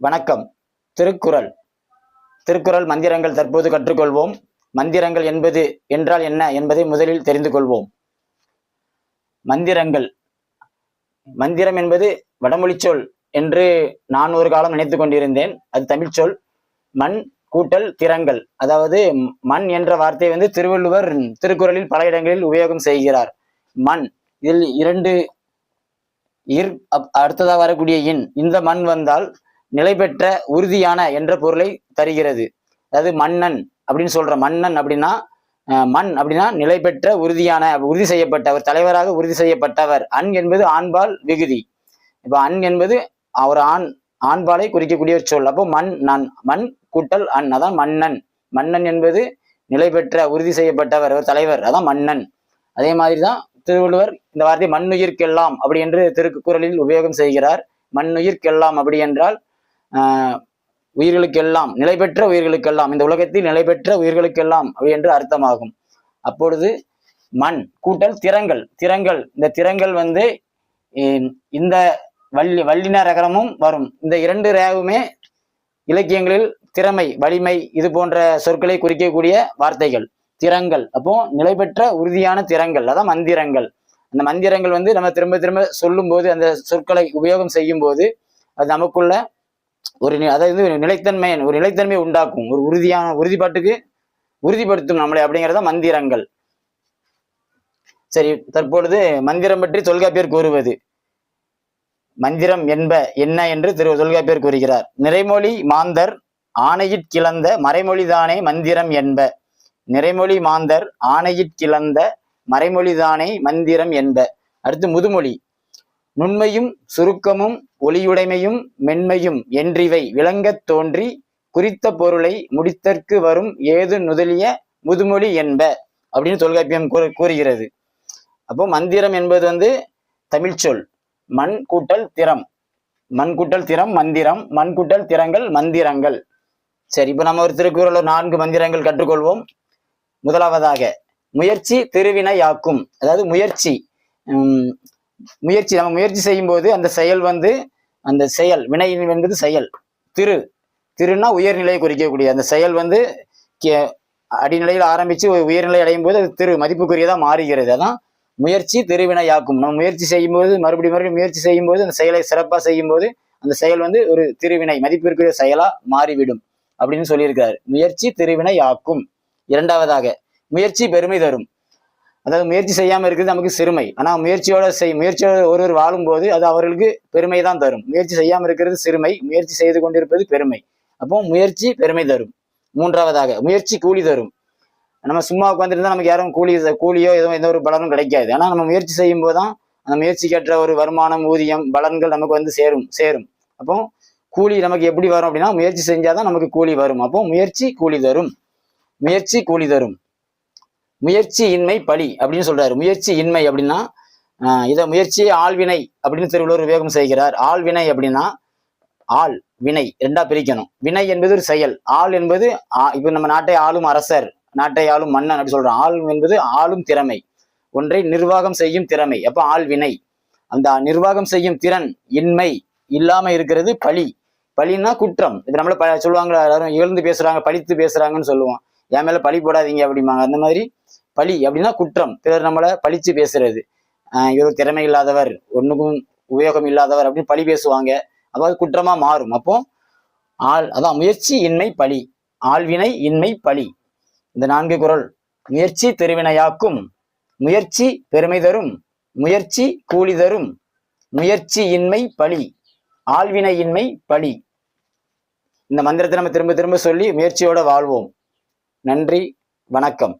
வணக்கம். திருக்குறள். திருக்குறள் மந்திரங்கள் தற்போது கற்றுக்கொள்வோம். மந்திரங்கள் என்பது என்றால் என்ன என்பதை முதலில் தெரிந்து கொள்வோம். மந்திரங்கள். மந்திரம் என்பது வடமொழி சொல் என்று நான் ஒரு காலம் நினைத்து கொண்டிருந்தேன். அது தமிழ் சொல். மண் கூட்டல் திறங்கள். அதாவது மண் என்ற வார்த்தை வந்து திருவள்ளுவர் திருக்குறளில் பல இடங்களில் உபயோகம் செய்கிறார். மண். இதில் இரண்டு இர் அப்- அடுத்ததாக வரக்கூடிய இன். இந்த மண் வந்தால் நிலை பெற்ற உறுதியான என்ற பொருளை தருகிறது. அதாவது மன்னன் அப்படின்னு சொல்ற மன்னன் அப்படின்னா மண் அப்படின்னா நிலை பெற்ற உறுதியான உறுதி செய்யப்பட்டவர் தலைவராக உறுதி செய்யப்பட்டவர். அன் என்பது ஆண்பால் விகுதி. இப்போ அன் என்பது ஒரு ஆண் ஆண்பாலை குறிக்கக்கூடிய ஒரு சொல். அப்போ மண் நன் மண் கூட்டல் அன் அதான் மன்னன். மன்னன் என்பது நிலை பெற்ற உறுதி செய்யப்பட்டவர் ஒரு தலைவர். அதான் மன்னன். அதே மாதிரி தான் திருவள்ளுவர் இந்த வார்த்தை மண்ணுயிர்க்கெல்லாம் அப்படி என்று திருக்குறளில் உபயோகம் செய்கிறார். மண்ணுயிர்க்கெல்லாம் அப்படி என்றால் உயிர்களுக்கெல்லாம் நிலை பெற்ற உயிர்களுக்கெல்லாம் இந்த உலகத்தில் நிலை பெற்ற உயிர்களுக்கெல்லாம் அப்படி என்று அர்த்தமாகும். அப்பொழுது மண் கூட்டல் திறங்கள் திறங்கள் இந்த திறங்கள் வந்து இந்த வள்ளி வல்லின ரகரமும் வரும். இந்த இரண்டு ரேவுமே இலக்கியங்களில் திறமை வலிமை இது போன்ற சொற்களை குறிக்கக்கூடிய வார்த்தைகள். திறங்கள். அப்போ நிலை பெற்ற உறுதியான திறங்கள் அதான் மந்திரங்கள். அந்த மந்திரங்கள் வந்து நம்ம திரும்ப திரும்ப சொல்லும்போது அந்த சொற்களை உபயோகம் செய்யும் போது அது நமக்குள்ள ஒரு அதாவது ஒரு நிலைத்தன்மை ஒரு நிலைத்தன்மை உண்டாக்கும். ஒரு உறுதியான உறுதிப்பாட்டுக்கு உறுதிப்படுத்தும் நம்மளை அப்படிங்கிறத மந்திரங்கள். சரி தற்பொழுது மந்திரம் பற்றி தொல்காப்பியர் கூறுவது. மந்திரம் என்ப என்ன என்று திரு தொல்காப்பியர் கூறுகிறார். நிறைமொழி மாந்தர் ஆணையிற் கிளந்த மறைமொழிதானே மந்திரம் என்ப. நிறைமொழி மாந்தர் ஆணையிற் கிளந்த மறைமொழிதானே மந்திரம் என்ப. அடுத்து முதுமொழி. நுண்மையும் சுருக்கமும் ஒளியுடைமையும் மென்மையும் என்றிவை விளங்கத் தோன்றி குறித்த பொருளை முடித்தற்கு வரும் ஏது நுதலிய முதுமொழி என்ப அப்படின்னு தொல்காப்பியம் கூறு- கூறுகிறது. அப்போ மந்திரம் என்பது வந்து தமிழ் சொல். மண் கூட்டல் திறம். மண் கூட்டல் திறம் மந்திரம். மண் கூட்டல் திறங்கள் மந்திரங்கள். சரி இப்போ நம்ம ஒரு திருக்குறள் நான்கு மந்திரங்கள் கற்றுக்கொள்வோம். முதலாவதாக முயற்சி திருவினையாக்கும். அதாவது முயற்சி. உம், முயற்சி நம்ம முயற்சி செய்யும்போது அந்த செயல் வந்து அந்த செயல் வினை என்பது செயல். திரு. திருன்னா உயர்நிலையை குறிக்கக்கூடிய அந்த செயல் வந்து கே- அடிநிலையில் ஆரம்பிச்சு உயர்நிலை அடையும் போது அது திரு மதிப்புக்குரியதா மாறுகிறது. அதான் முயற்சி திருவினையாக்கும். நம்ம முயற்சி செய்யும்போது மறுபடியும் மறுபடியும் முயற்சி செய்யும்போது அந்த செயலை சிறப்பாக செய்யும்போது அந்த செயல் வந்து ஒரு திருவினை மதிப்பிற்குரிய செயலா மாறிவிடும் அப்படின்னு சொல்லியிருக்கிறார் முயற்சி திருவினை ஆக்கும் இரண்டாவதாக முயற்சி பெருமை தரும். அதாவது முயற்சி செய்யாமல் இருக்கிறது நமக்கு சிறுமை. ஆனால் முயற்சியோட செய் முயற்சியோட ஒருவர் வாழும்போது அது அவர்களுக்கு பெருமை தான் தரும். முயற்சி செய்யாமல் இருக்கிறது சிறுமை முயற்சி செய்து கொண்டிருப்பது பெருமை. அப்போ முயற்சி பெருமை தரும். மூன்றாவதாக முயற்சி கூலி தரும். நம்ம சும்மா உட்காந்துருந்தா நமக்கு யாரும் கூலி கூலியோ எதுவும் எந்த ஒரு பலனும் கிடைக்காது. ஆனால் நம்ம முயற்சி செய்யும் போதுதான் அந்த முயற்சிக்கேற்ற ஒரு வருமானம் ஊதியம் பலன்கள் நமக்கு வந்து சேரும் சேரும். அப்போ கூலி நமக்கு எப்படி வரும் அப்படின்னா முயற்சி செஞ்சாதான் நமக்கு கூலி வரும். அப்போ முயற்சி கூலி தரும். முயற்சி கூலி தரும். முயற்சி இன்மை பழி அப்படின்னு சொல்றாரு. முயற்சி இன்மை அப்படின்னா இதை முயற்சியை ஆள்வினை அப்படின்னு திருவள்ளுவர் உபயோகம் செய்கிறார். ஆள்வினை அப்படின்னா ஆள் வினை ரெண்டா பிரிக்கணும். வினை என்பது ஒரு செயல். ஆள் என்பது ஆ- இப்ப நம்ம நாட்டை ஆளும் அரசர் நாட்டை ஆளும் மன்னன் அப்படி சொல்றோம். ஆள் என்பது ஆளும் திறமை. ஒன்றை நிர்வாகம் செய்யும் திறமை. அப்ப ஆள் வினை அந்த நிர்வாகம் செய்யும் திறன் இன்மை இல்லாம இருக்கிறது பழி. பழின்னா குற்றம். இப்ப நம்மள சொல்லுவாங்க எல்லாரும் இகழ்ந்து பேசுறாங்க பழித்து பேசுறாங்கன்னு சொல்லுவோம். என் மேல பழி போடாதீங்க அப்படிம்பாங்க. அந்த மாதிரி பழி அப்படின்னா குற்றம். பிறர் நம்மளை பழிச்சு பேசுறது. இவர் திறமை இல்லாதவர் ஒண்ணுக்கும் உபயோகம் இல்லாதவர் அப்படின்னு பழி பேசுவாங்க. அதாவது குற்றமா மாறும். அப்போ ஆள் அதான் முயற்சி இன்மை பழி. ஆழ்வினை இன்மை பழி. இந்த நான்கு குறள் முயற்சி திருவினையாக்கும். முயற்சி பெருமை தரும். முயற்சி கூலி தரும். முயற்சி இன்மை பழி. ஆழ்வினை இன்மை பழி. இந்த மந்திரத்தை நம்ம திரும்ப திரும்ப சொல்லி முயற்சியோட வாழ்வோம். நன்றி வணக்கம்.